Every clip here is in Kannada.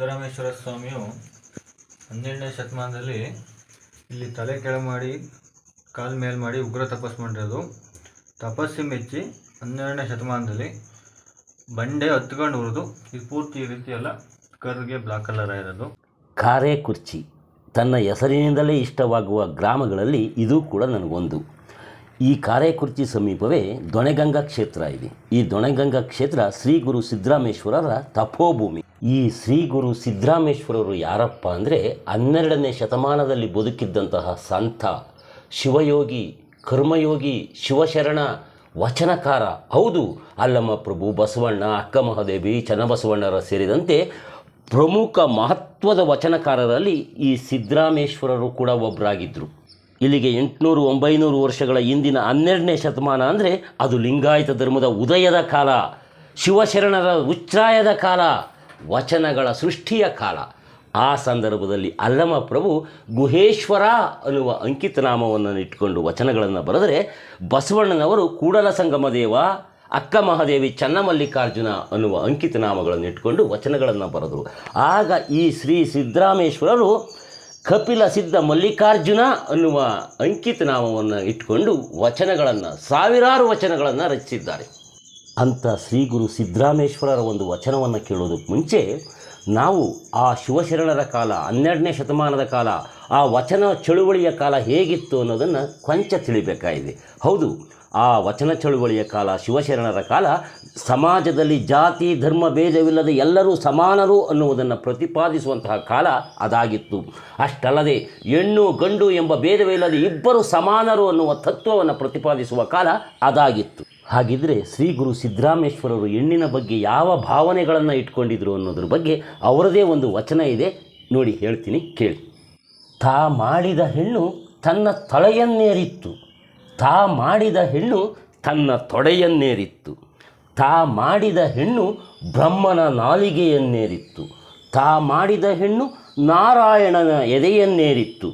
ಸಿದ್ದರಾಮೇಶ್ವರ ಸ್ವಾಮಿಯು ಹನ್ನೆರಡನೇ ಶತಮಾನದಲ್ಲಿ ಇಲ್ಲಿ ತಲೆ ಕೆಳ ಮಾಡಿ, ಕಾಲು ಮೇಲೆ ಮಾಡಿ ಉಗ್ರ ತಪಸ್ ಮಾಡಿರೋದು. ತಪಸ್ಸು ಮೆಚ್ಚಿ ಹನ್ನೆರಡನೇ ಶತಮಾನದಲ್ಲಿ ಬಂಡೆ ಹತ್ಕೊಂಡು ಹುರಿದು ಇದು ಪೂರ್ತಿ ಈ ರೀತಿ ಎಲ್ಲ ಕರ್ಗೆ ಬ್ಲಾಕ್ ಕಲರ್ ಆಗಿರೋದು. ಕಾರೆ ಕುರ್ಚಿ ತನ್ನ ಹೆಸರಿನಿಂದಲೇ ಇಷ್ಟವಾಗುವ ಗ್ರಾಮಗಳಲ್ಲಿ ಇದು ಕೂಡ ನನಗೊಂದು. ಈ ಕಾರ್ಯಕುರ್ಚಿ ಸಮೀಪವೇ ದೊಣೆಗಂಗಾ ಕ್ಷೇತ್ರ ಇದೆ. ಈ ದೊಣೆಗಂಗಾ ಕ್ಷೇತ್ರ ಶ್ರೀ ಗುರು ಸಿದ್ದರಾಮೇಶ್ವರರ ತಪೋಭೂಮಿ. ಈ ಶ್ರೀ ಗುರು ಸಿದ್ದರಾಮೇಶ್ವರರು ಯಾರಪ್ಪ ಅಂದರೆ ಹನ್ನೆರಡನೇ ಶತಮಾನದಲ್ಲಿ ಬದುಕಿದ್ದಂತಹ ಸಂತ, ಶಿವಯೋಗಿ, ಕರ್ಮಯೋಗಿ, ಶಿವಶರಣ, ವಚನಕಾರ. ಹೌದು, ಅಲ್ಲಮ್ಮ ಪ್ರಭು ಬಸವಣ್ಣ, ಅಕ್ಕ ಮಹಾದೇವಿ, ಚನ್ನಬಸವಣ್ಣರ ಸೇರಿದಂತೆ ಪ್ರಮುಖ ಮಹತ್ವದ ವಚನಕಾರರಲ್ಲಿ ಈ ಸಿದ್ದರಾಮೇಶ್ವರರು ಕೂಡ ಒಬ್ಬರಾಗಿದ್ದರು ಇಲ್ಲಿಗೆ ಎಂಟುನೂರು, ಒಂಬೈನೂರು ವರ್ಷಗಳ ಹಿಂದಿನ ಹನ್ನೆರಡನೇ ಶತಮಾನ ಅಂದರೆ ಅದು ಲಿಂಗಾಯತ ಧರ್ಮದ ಉದಯದ ಕಾಲ, ಶಿವಶರಣರ ಉಚ್ಛ್ರಾಯದ ಕಾಲ, ವಚನಗಳ ಸೃಷ್ಟಿಯ ಕಾಲ. ಆ ಸಂದರ್ಭದಲ್ಲಿ ಅಲ್ಲಮ ಪ್ರಭು ಗುಹೇಶ್ವರ ಅನ್ನುವ ಅಂಕಿತನಾಮವನ್ನು ಇಟ್ಟುಕೊಂಡು ವಚನಗಳನ್ನು ಬರೆದರೆ ಬಸವಣ್ಣನವರು ಕೂಡಲ ಸಂಗಮ ದೇವ ಅಕ್ಕ ಮಹಾದೇವಿ ಚನ್ನಮಲ್ಲಿಕಾರ್ಜುನ ಅನ್ನುವ ಅಂಕಿತನಾಮಗಳನ್ನು ಇಟ್ಕೊಂಡು ವಚನಗಳನ್ನು ಬರೆದರು. ಆಗ ಈ ಶ್ರೀ ಸಿದ್ದರಾಮೇಶ್ವರರು ಕಪಿಲ ಸಿದ್ಧ ಮಲ್ಲಿಕಾರ್ಜುನ ಅನ್ನುವ ಅಂಕಿತ ನಾಮವನ್ನು ಇಟ್ಕೊಂಡು ವಚನಗಳನ್ನು, ಸಾವಿರಾರು ವಚನಗಳನ್ನು ರಚಿಸಿದ್ದಾರೆ. ಅಂಥ ಶ್ರೀ ಗುರು ಸಿದ್ದರಾಮೇಶ್ವರರ ಒಂದು ವಚನವನ್ನು ಕೇಳೋದಕ್ಕೆ ಮುಂಚೆ ನಾವು ಆ ಶಿವಶರಣರ ಕಾಲ, ಹನ್ನೆರಡನೇ ಶತಮಾನದ ಕಾಲ, ಆ ವಚನ ಚಳುವಳಿಯ ಕಾಲ ಹೇಗಿತ್ತು ಅನ್ನೋದನ್ನು ಕೊಂಚ ತಿಳಿಬೇಕಾಗಿದೆ. ಹೌದು ಆ ವಚನ ಚಳುವಳಿಯ ಕಾಲ, ಶಿವಶರಣರ ಕಾಲ, ಸಮಾಜದಲ್ಲಿ ಜಾತಿ, ಧರ್ಮ, ಭೇದವಿಲ್ಲದೆ ಎಲ್ಲರೂ ಸಮಾನರು ಅನ್ನುವುದನ್ನು ಪ್ರತಿಪಾದಿಸುವಂತಹ ಕಾಲ ಅದಾಗಿತ್ತು. ಅಷ್ಟಲ್ಲದೆ ಹೆಣ್ಣು, ಗಂಡು ಎಂಬ ಭೇದವಿಲ್ಲದೆ ಇಬ್ಬರು ಸಮಾನರು ಅನ್ನುವ ತತ್ವವನ್ನು ಪ್ರತಿಪಾದಿಸುವ ಕಾಲ ಅದಾಗಿತ್ತು. ಹಾಗಿದ್ರೆ ಶ್ರೀ ಗುರು ಸಿದ್ದರಾಮೇಶ್ವರರು ಹೆಣ್ಣಿನ ಬಗ್ಗೆ ಯಾವ ಭಾವನೆಗಳನ್ನು ಇಟ್ಕೊಂಡಿದ್ರು ಅನ್ನೋದ್ರ ಬಗ್ಗೆ ಅವರದೇ ಒಂದು ವಚನ ಇದೆ. ನೋಡಿ ಹೇಳ್ತೀನಿ, ಕೇಳಿ. ತಾ ಮಾಡಿದ ಹೆಣ್ಣು ತನ್ನ ತಲೆಯನ್ನೇರಿತ್ತು. ತಾ ಮಾಡಿದ ಹೆಣ್ಣು ತನ್ನ ತೊಡೆಯನ್ನೇರಿತ್ತು. ತಾ ಮಾಡಿದ ಹೆಣ್ಣು ಬ್ರಹ್ಮನ ನಾಲಿಗೆಯನ್ನೇರಿತ್ತು. ತಾ ಮಾಡಿದ ಹೆಣ್ಣು ನಾರಾಯಣನ ಎದೆಯನ್ನೇರಿತ್ತು.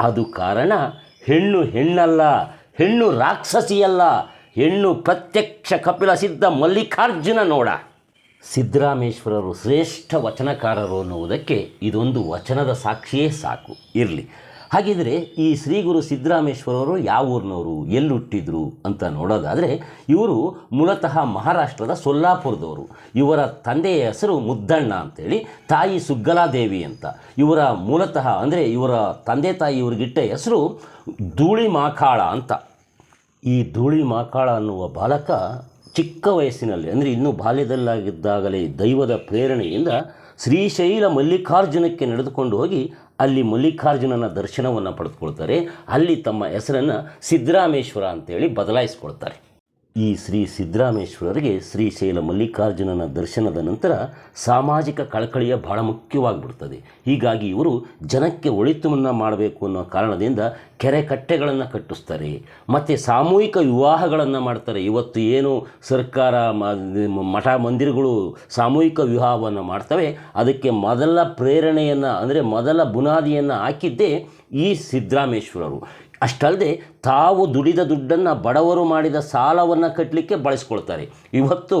ಅದು ಕಾರಣ ಹೆಣ್ಣು ಹೆಣ್ಣಲ್ಲ, ಹೆಣ್ಣು ರಾಕ್ಷಸಿಯಲ್ಲ, ಹೆಣ್ಣು ಪ್ರತ್ಯಕ್ಷ ಕಪಿಲ ಸಿದ್ಧ ಮಲ್ಲಿಕಾರ್ಜುನ ನೋಡ. ಸಿದ್ದರಾಮೇಶ್ವರರು ಶ್ರೇಷ್ಠ ವಚನಕಾರರು ಅನ್ನುವುದಕ್ಕೆ ಇದೊಂದು ವಚನದ ಸಾಕ್ಷಿಯೇ ಸಾಕು. ಇರಲಿ. ಹಾಗಿದ್ರೆ ಈ ಶ್ರೀ ಗುರು ಸಿದ್ದರಾಮೇಶ್ವರವರು ಯಾವ ಊರಿನವರು ಎಲ್ಲಿ ಹುಟ್ಟಿದ್ರು ಅಂತ ನೋಡೋದಾದರೆ ಇವರು ಮೂಲತಃ ಮಹಾರಾಷ್ಟ್ರದ ಸೊಲ್ಲಾಪುರದವರು. ಇವರ ತಂದೆಯ ಹೆಸರು ಮುದ್ದಣ್ಣ ಅಂತೇಳಿ, ತಾಯಿ ಸುಗ್ಗಲಾದೇವಿ ಅಂತ. ಇವರ ಮೂಲತಃ ಅಂದರೆ ಇವರ ತಂದೆ ತಾಯಿ ಇವ್ರಿಗಿಟ್ಟ ಹೆಸರು ಧೂಳಿ ಮಾಕಾಳ ಅಂತ. ಈ ಧೂಳಿ ಮಾಕಾಳ ಅನ್ನುವ ಬಾಲಕ ಚಿಕ್ಕ ವಯಸ್ಸಿನಲ್ಲಿ, ಅಂದರೆ ಇನ್ನೂ ಬಾಲ್ಯದಲ್ಲಾಗಿದ್ದಾಗಲೇ ದೈವದ ಪ್ರೇರಣೆಯಿಂದ ಶ್ರೀಶೈಲ ಮಲ್ಲಿಕಾರ್ಜುನಕ್ಕೆ ನಡೆದುಕೊಂಡು ಹೋಗಿ ಅಲ್ಲಿ ಮಲ್ಲಿಕಾರ್ಜುನನ ದರ್ಶನವನ್ನು ಪಡೆದುಕೊಳ್ತಾರೆ. ಅಲ್ಲಿ ತಮ್ಮ ಹೆಸರನ್ನು ಸಿದ್ದರಾಮೇಶ್ವರ ಅಂತೇಳಿ ಬದಲಾಯಿಸ್ಕೊಳ್ತಾರೆ. ಈ ಶ್ರೀ ಸಿದ್ದರಾಮೇಶ್ವರರಿಗೆ ಶ್ರೀಶೈಲ ಮಲ್ಲಿಕಾರ್ಜುನನ ದರ್ಶನದ ನಂತರ ಸಾಮಾಜಿಕ ಕಳಕಳಿಯ ಬಹಳ ಮುಖ್ಯವಾಗಿಬಿಡ್ತದೆ. ಹೀಗಾಗಿ ಇವರು ಜನಕ್ಕೆ ಒಳಿತವನ್ನು ಮಾಡಬೇಕು ಅನ್ನೋ ಕಾರಣದಿಂದ ಕೆರೆ ಕಟ್ಟೆಗಳನ್ನು ಕಟ್ಟಿಸ್ತಾರೆ. ಮತ್ತು ಸಾಮೂಹಿಕ ವಿವಾಹಗಳನ್ನು ಮಾಡ್ತಾರೆ. ಇವತ್ತು ಏನು ಸರ್ಕಾರ ಮಠ ಮಂದಿರಗಳು ಸಾಮೂಹಿಕ ವಿವಾಹವನ್ನು ಮಾಡ್ತವೆ. ಅದಕ್ಕೆ ಮೊದಲ ಪ್ರೇರಣೆಯನ್ನು, ಅಂದರೆ ಮೊದಲ ಬುನಾದಿಯನ್ನು ಹಾಕಿದ್ದೇ ಈ ಸಿದ್ದರಾಮೇಶ್ವರರು ಅಷ್ಟಲ್ಲದೆ ತಾವು ದುಡಿದ ದುಡ್ಡನ್ನು ಬಡವರು ಮಾಡಿದ ಸಾಲವನ್ನು ಕಟ್ಟಲಿಕ್ಕೆ ಬಳಸ್ಕೊಳ್ತಾರೆ. ಇವತ್ತು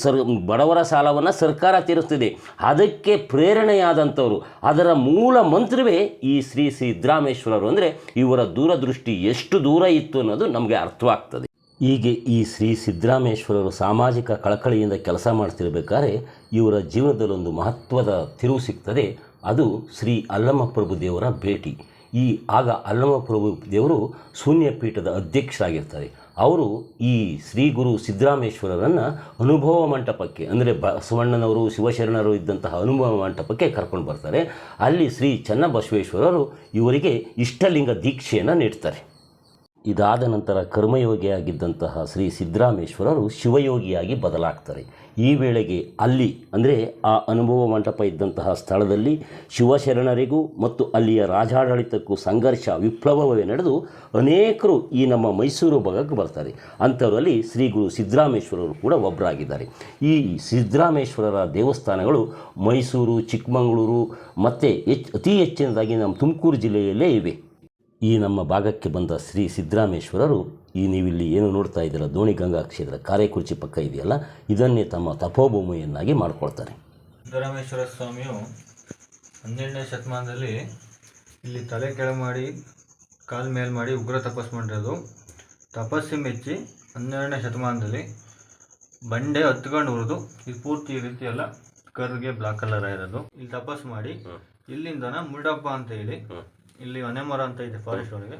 ಸರ್, ಬಡವರ ಸಾಲವನ್ನು ಸರ್ಕಾರ ತೀರಿಸ್ತಿದೆ. ಅದಕ್ಕೆ ಪ್ರೇರಣೆಯಾದಂಥವರು, ಅದರ ಮೂಲ ಮಂತ್ರವೇ ಈ ಶ್ರೀ ಸಿದ್ದರಾಮೇಶ್ವರರು ಅಂದರೆ ಇವರ ದೂರದೃಷ್ಟಿ ಎಷ್ಟು ದೂರ ಇತ್ತು ಅನ್ನೋದು ನಮಗೆ ಅರ್ಥವಾಗ್ತದೆ. ಹೀಗೆ ಈ ಶ್ರೀ ಸಿದ್ದರಾಮೇಶ್ವರರು ಸಾಮಾಜಿಕ ಕಳಕಳಿಯಿಂದ ಕೆಲಸ ಮಾಡ್ತಿರ್ಬೇಕಾದ್ರೆ ಇವರ ಜೀವನದಲ್ಲೊಂದು ಮಹತ್ವದ ತಿರುವು ಸಿಗ್ತದೆ. ಅದು ಶ್ರೀ ಅಲ್ಲಮಪ್ರಭು ದೇವರ ಭೇಟಿ. ಈ ಆಗ ಅಲ್ಲಮಪ್ರಭು ದೇವರು ಶೂನ್ಯ ಪೀಠದ ಅಧ್ಯಕ್ಷರಾಗಿರ್ತಾರೆ. ಅವರು ಈ ಶ್ರೀ ಗುರು ಸಿದ್ದರಾಮೇಶ್ವರರನ್ನು ಅನುಭವ ಮಂಟಪಕ್ಕೆ, ಅಂದರೆ ಬಸವಣ್ಣನವರು ಶಿವಶರಣರು ಇದ್ದಂತಹ ಅನುಭವ ಮಂಟಪಕ್ಕೆ ಕರ್ಕೊಂಡು ಬರ್ತಾರೆ. ಅಲ್ಲಿ ಶ್ರೀ ಚನ್ನಬಸವೇಶ್ವರರು ಇವರಿಗೆ ಇಷ್ಟಲಿಂಗ ದೀಕ್ಷೆಯನ್ನು ನೀಡ್ತಾರೆ. ಇದಾದ ನಂತರ ಕರ್ಮಯೋಗಿಯಾಗಿದ್ದಂತಹ ಶ್ರೀ ಸಿದ್ದರಾಮೇಶ್ವರರು ಶಿವಯೋಗಿಯಾಗಿ ಬದಲಾಗ್ತಾರೆ. ಈ ವೇಳೆಗೆ ಅಲ್ಲಿ, ಅಂದರೆ ಆ ಅನುಭವ ಮಂಟಪ ಇದ್ದಂತಹ ಸ್ಥಳದಲ್ಲಿ ಶಿವಶರಣರಿಗೂ ಮತ್ತು ಅಲ್ಲಿಯ ರಾಜಾಡಳಿತಕ್ಕೂ ಸಂಘರ್ಷ, ವಿಪ್ಲವವೇ ನಡೆದು ಅನೇಕರು ಈ ನಮ್ಮ ಮೈಸೂರು ಭಾಗಕ್ಕೆ ಬರ್ತಾರೆ. ಅಂಥವರಲ್ಲಿ ಶ್ರೀ ಗುರು ಸಿದ್ದರಾಮೇಶ್ವರರು ಕೂಡ ಒಬ್ಬರಾಗಿದ್ದಾರೆ ಈ ಸಿದ್ದರಾಮೇಶ್ವರರ ದೇವಸ್ಥಾನಗಳು ಮೈಸೂರು, ಚಿಕ್ಕಮಗಳೂರು, ಮತ್ತು ಹೆಚ್ಚು ಅತಿ ಹೆಚ್ಚಿನದಾಗಿ ನಮ್ಮ ತುಮಕೂರು ಜಿಲ್ಲೆಯಲ್ಲೇ ಇವೆ. ಈ ನಮ್ಮ ಭಾಗಕ್ಕೆ ಬಂದ ಶ್ರೀ ಸಿದ್ದರಾಮೇಶ್ವರರು ಈ ನೀವಿಲ್ಲಿ ಏನು ನೋಡ್ತಾ ಇದ್ದೀರ ದೋಣಿಗಂಗಾ ಕ್ಷೇತ್ರ ಕಾರ್ಯಕುರ್ಚಿ ಪಕ್ಕ ಇದೆಯಲ್ಲ ಇದನ್ನೇ ತಮ್ಮ ತಪೋಭೂಮಿಯನ್ನಾಗಿ ಮಾಡ್ಕೊಳ್ತಾರೆ. ಸಿದ್ದರಾಮೇಶ್ವರ ಸ್ವಾಮಿಯು ಹನ್ನೆರಡನೇ ಶತಮಾನದಲ್ಲಿ ಇಲ್ಲಿ ತಲೆ ಕೆಳ ಮಾಡಿ ಕಾಲು ಮೇಲೆ ಮಾಡಿ ಉಗ್ರ ತಪಸ್ಸು ಮಾಡಿರೋದು. ತಪಸ್ಸು ಮೆಚ್ಚಿ ಹನ್ನೆರಡನೇ ಶತಮಾನದಲ್ಲಿ ಬಂಡೆ ಹತ್ಕೊಂಡು ಹುರಿದು ಇದು ಪೂರ್ತಿ ಈ ರೀತಿ ಎಲ್ಲ ಕರ್ಗೆ ಬ್ಲಾಕ್ ಕಲರ್ ಇರೋದು ಇಲ್ಲಿ ತಪಸ್ಸು ಮಾಡಿ ಇಲ್ಲಿಂದನ ಮುರುಡಪ್ಪ ಅಂತ ಹೇಳಿ ಇಲ್ಲಿ ಹೊನೆಮರ ಅಂತ ಇದೆ ಫಾರೆಸ್ಟ್ ಒಳಗೆ.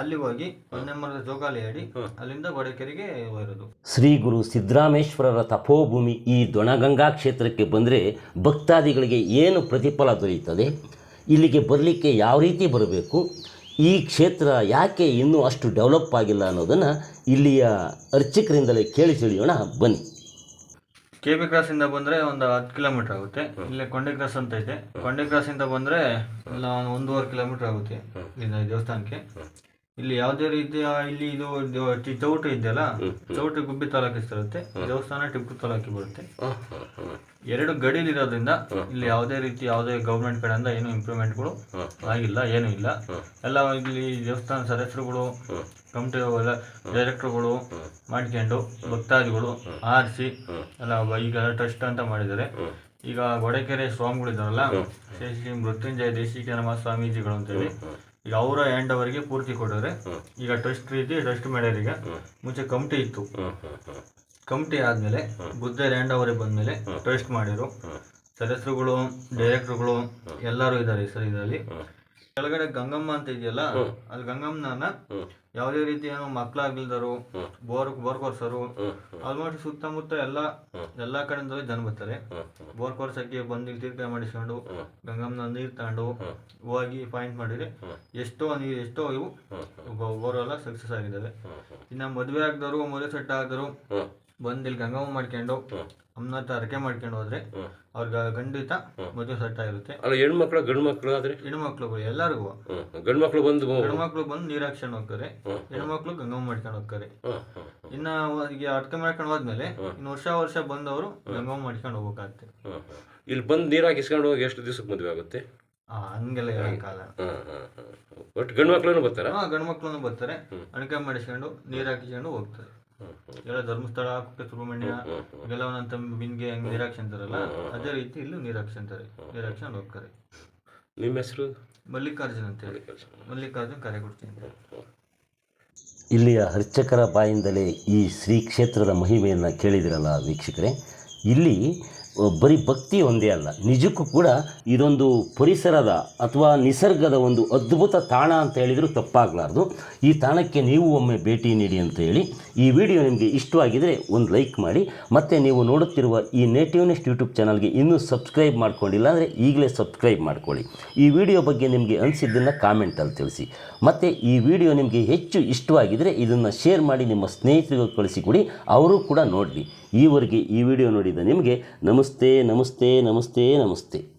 ಅಲ್ಲಿ ಹೋಗಿ ಹೊನೆ ಜೋಗಾಲಿ ಜೋಕಾಲಿ ಆಡಿ ಅಲ್ಲಿಂದ ಗೊಡೆಕೆರೆಗೆ ಹೋಗಿರೋದು. ಶ್ರೀ ಗುರು ಸಿದ್ದರಾಮೇಶ್ವರರ ತಪೋಭೂಮಿ ಈ ದೊಣಗಂಗಾ ಕ್ಷೇತ್ರಕ್ಕೆ ಬಂದರೆ ಭಕ್ತಾದಿಗಳಿಗೆ ಏನು ಪ್ರತಿಫಲ ದೊರೆಯುತ್ತದೆ? ಇಲ್ಲಿಗೆ ಬರಲಿಕ್ಕೆ ಯಾವ ರೀತಿ ಬರಬೇಕು? ಈ ಕ್ಷೇತ್ರ ಯಾಕೆ ಇನ್ನೂ ಅಷ್ಟು ಡೆವಲಪ್ ಆಗಿಲ್ಲ ಅನ್ನೋದನ್ನು ಇಲ್ಲಿಯ ಅರ್ಚಕರಿಂದಲೇ ಕೇಳಿ ತಿಳಿಯೋಣ. ಬನ್ನಿ. ಕೆ ಬಿ ಕ್ರಾಸ್ ಇಂದ ಬಂದ್ರೆ ಒಂದು ಹತ್ತು ಕಿಲೋಮೀಟರ್ ಆಗುತ್ತೆ. ಇಲ್ಲೇ ಕೊಂಡೆ ಕ್ರಾಸ್ ಅಂತ ಐತೆ. ಕೊಂಡೆ ಕ್ರಾಸ್ ಇಂದ ಬಂದ್ರೆ ಎಲ್ಲ ಒಂದೂವರೆ ಕಿಲೋಮೀಟರ್ ಆಗುತ್ತೆ ಇಲ್ಲಿಂದ ದೇವಸ್ಥಾನಕ್ಕೆ. ಇಲ್ಲಿ ಯಾವುದೇ ರೀತಿಯ ಇಲ್ಲಿ ಇದು ಚೌಟ ಚೌಟ್ರಿ ಇದೆಯಲ್ಲ ಚೌಟ್ರಿ ಗುಬ್ಬಿ ತಾಲೂಕಿಗೆ ಸೇರುತ್ತೆ ದೇವಸ್ಥಾನ ಟಿಪ್ಪು ತಾಲೂಕಿಗೆ ಬರುತ್ತೆ. ಎರಡು ಗಡಿಲಿರೋದ್ರಿಂದ ಇಲ್ಲಿ ಯಾವುದೇ ರೀತಿ ಯಾವುದೇ ಗೌರ್ಮೆಂಟ್ ಕಡೆಯಿಂದ ಏನು ಇಂಪ್ರೂವ್ಮೆಂಟ್ಗಳು ಆಗಿಲ್ಲ ಏನೂ ಇಲ್ಲ. ಎಲ್ಲ ಇಲ್ಲಿ ದೇವಸ್ಥಾನ ಸದಸ್ಯರುಗಳು ಕಮಿಟಿ ಎಲ್ಲ ಡೈರೆಕ್ಟರ್ಗಳು ಮಾಡ್ಕೊಂಡು ಭಕ್ತಾದಿಗಳು ಆರಿಸಿ ಎಲ್ಲ ಬ- ಈಗ ಟ್ರಸ್ಟ್ ಅಂತ ಮಾಡಿದ್ದಾರೆ. ಈಗ ಗೊಡೆಕೆರೆ ಸ್ವಾಮಿಗಳಿದ್ದಾರಲ್ಲ ಶ್ರೀ ಶ್ರೀ ಮೃತ್ಯುಂಜಯ ದೇಶಿಕನಮ ಸ್ವಾಮೀಜಿಗಳು ಅಂತೇಳಿ ಈಗ ಅವರ ಹ್ಯಾಂಡ್ ಅವರಿಗೆ ಪೂರ್ತಿ ಕೊಟ್ಟವ್ರೆ ಈಗ ಟ್ರಸ್ಟ್ ರೀತಿ ಟ್ರಸ್ಟ್ ಮಾಡ್ಯಾರ ಈಗ. ಮುಂಚೆ ಕಮಿಟಿ ಇತ್ತು. ಕಮಿಟಿ ಆದ್ಮೇಲೆ ಬುದ್ಧ ಲ್ಯಾಂಡ್ ಅವರಿಗೆ ಬಂದ್ಮೇಲೆ ಟ್ರಸ್ಟ್ ಮಾಡಿರು ಸದಸ್ಯರುಗಳು ಡೈರೆಕ್ಟರ್ಗಳು ಎಲ್ಲರೂ ಇದ್ದಾರೆ ಸರ್ ಇದರಲ್ಲಿ. ಕೆಳಗಡೆ ಗಂಗಮ್ಮ ಅಂತ ಇದೆಯಲ್ಲ ಅಲ್ಲಿ ಗಂಗಮ್ಮನ ಯಾವುದೇ ರೀತಿ ಏನು ಮಕ್ಕಳಾಗಿಲ್ದರು ಬೋರ್ ಬೋರ್ ಕೊರ್ಸರು ಆಲ್ಮೋಸ್ಟ್ ಸುತ್ತಮುತ್ತ ಎಲ್ಲ ಎಲ್ಲ ಕಡೆಯಿಂದ ಜನ ಬರ್ತಾರೆ. ಬೋರ್ ಕೊರ್ಸಕ್ಕೆ ಬಂದು ತೀರ್ಥ ಮಾಡಿಸ್ಕೊಂಡು ಗಂಗಮ್ಮನ ನೀರು ತಗೊಂಡು ಹೋಗಿ ಪಾಯಿಂಟ್ ಮಾಡಿದ್ರೆ ಎಷ್ಟೋ ನೀರು ಎಷ್ಟೋ ಇವು ಬೋರ್ ಎಲ್ಲ ಸಕ್ಸಸ್ ಆಗಿದ್ದಾವೆ. ಇನ್ನು ಮದುವೆ ಆಗದವರು ಮದುವೆ ಸೆಟ್ ಆಗದರು ಬಂದು ಇಲ್ಲಿ ಗಂಗಮ್ಮ ಮಾಡ್ಕೊಂಡು ಅಮ್ಮನ ಹತ್ರ ಹರಕೆ ಮಾಡ್ಕೊಂಡು ಹೋದ್ರೆ ಅವ್ರಿಗೆ ಖಂಡಿತ ಮದುವೆ ಸೆಟ್ ಆಗಿರುತ್ತೆ ಅಲ್ಲ ಹೆಣ್ಮಕ್ಳು ಗಂಡು ಮಕ್ಕಳು ಆದ್ರೆ? ಹೆಣ್ಮಕ್ಳು ಎಲ್ಲರಿಗೂ. ಗಂಡು ಮಕ್ಕಳು ಬಂದು ಹೆಣ್ಮಕ್ಳು ಬಂದು ನೀರ್ ಹಾಕ್ಸ್ಕೊಂಡು ಹೋಗ್ತಾರೆ ಹೆಣ್ಮಕ್ಳು ಗಂಗಮ್ಮ ಮಾಡ್ಕೊಂಡು ಹೋಗ್ತಾರೆ. ಇನ್ನ ಈಗ ಅಡ್ಕೆ ಮಾಡ್ಕೊಂಡು ಹೋದ್ಮೇಲೆ ಇನ್ನು ವರ್ಷ ವರ್ಷ ಬಂದವರು ಗಂಗಮ್ಮ ಮಾಡ್ಕೊಂಡು ಹೋಗ್ಬೇಕಾಗತ್ತೆ. ಇಲ್ಲಿ ಬಂದು ನೀರು ಹಾಕಿಸ್ಕೊಂಡು ಹೋಗಿ ಎಷ್ಟು ದಿವಸಕ್ಕೆ ಮದುವೆ ಆಗುತ್ತೆ? ಆ ಹಂಗೆಲ್ಲ ಹೇಳಕ್ಕಾಗಲ್ಲ. ಹಾಂ ಒಟ್ಟು ಗಂಡು ಮಕ್ಕಳು ಬರ್ತಾರೆ? ಗಂಡು ಮಕ್ಳು ಬರ್ತಾರೆ. ಅಣಕೆ ಮಾಡಿಸ್ಕೊಂಡು ನೀರ್ ಹಾಕಿಸ್ಕೊಂಡು ಹೋಗ್ತಾರೆ. ಎಲ್ಲ ಧರ್ಮಸ್ಥಳ ಕುಕ್ಕೆ ಸುಬ್ರಹ್ಮಣ್ಯ ಇವೆಲ್ಲ ಒಂದೊಂದು ಬಿನ್ಗೆ ಹಂಗೆ ನೀರ್ ಹಾಕ್ಸ್ಕೊಂತಾರಲ್ಲ ಅದೇ ರೀತಿ ಇಲ್ಲೂ ನೀರಾಕ್ಷಿ ಅಂತಾರೆ ನೀರಾಕ್ಷಿ ಅಂತ ಹೋಗ್ತಾರೆ ನಿಮ್ಮ ಹೆಸರು? ಮಲ್ಲಿಕಾರ್ಜುನ್ ಅಂತ ಹೇಳಿ ಮಲ್ಲಿಕಾರ್ಜುನ್ ಕರೆ ಕೊಡ್ತೀನಿ. ಇಲ್ಲಿಯ ಅರ್ಚಕರ ಬಾಯಿಂದಲೇ ಈ ಶ್ರೀ ಕ್ಷೇತ್ರದ ಮಹಿಮೆಯನ್ನು ಕೇಳಿದಿರಲ್ಲ ವೀಕ್ಷಕರೇ. ಇಲ್ಲಿ ಬರೀ ಭಕ್ತಿ ಒಂದೇ ಅಲ್ಲ, ನಿಜಕ್ಕೂ ಕೂಡ ಇದೊಂದು ಪರಿಸರದ ಅಥವಾ ನಿಸರ್ಗದ ಒಂದು ಅದ್ಭುತ ತಾಣ ಅಂತ ಹೇಳಿದರೂ ತಪ್ಪಾಗಲಾರ್ದು. ಈ ತಾಣಕ್ಕೆ ನೀವು ಒಮ್ಮೆ ಭೇಟಿ ನೀಡಿ ಅಂತ ಹೇಳಿ, ಈ ವಿಡಿಯೋ ನಿಮಗೆ ಇಷ್ಟವಾಗಿದ್ದರೆ ಒಂದು ಲೈಕ್ ಮಾಡಿ, ಮತ್ತು ನೀವು ನೋಡುತ್ತಿರುವ ಈ ನೇಟಿವ್ನೆಸ್ಟ್ ಯೂಟ್ಯೂಬ್ ಚಾನಲ್ಗೆ ಇನ್ನೂ ಸಬ್ಸ್ಕ್ರೈಬ್ ಮಾಡ್ಕೊಂಡಿಲ್ಲ ಅಂದರೆ ಈಗಲೇ ಸಬ್ಸ್ಕ್ರೈಬ್ ಮಾಡ್ಕೊಳ್ಳಿ. ಈ ವಿಡಿಯೋ ಬಗ್ಗೆ ನಿಮಗೆ ಅನಿಸಿದ್ದನ್ನು ಕಾಮೆಂಟಲ್ಲಿ ತಿಳಿಸಿ. ಮತ್ತು ಈ ವಿಡಿಯೋ ನಿಮಗೆ ಹೆಚ್ಚು ಇಷ್ಟವಾಗಿದ್ದರೆ ಇದನ್ನು ಶೇರ್ ಮಾಡಿ, ನಿಮ್ಮ ಸ್ನೇಹಿತರಿಗೂ ಕಳಿಸಿಕೊಡಿ, ಅವರು ಕೂಡ ನೋಡಲಿ. ಈವರೆಗೆ ಈ ವಿಡಿಯೋ ನೋಡಿದ ನಿಮಗೆ ನಮಸ್ತೆ ನಮಸ್ತೆ ನಮಸ್ತೆ ನಮಸ್ತೆ.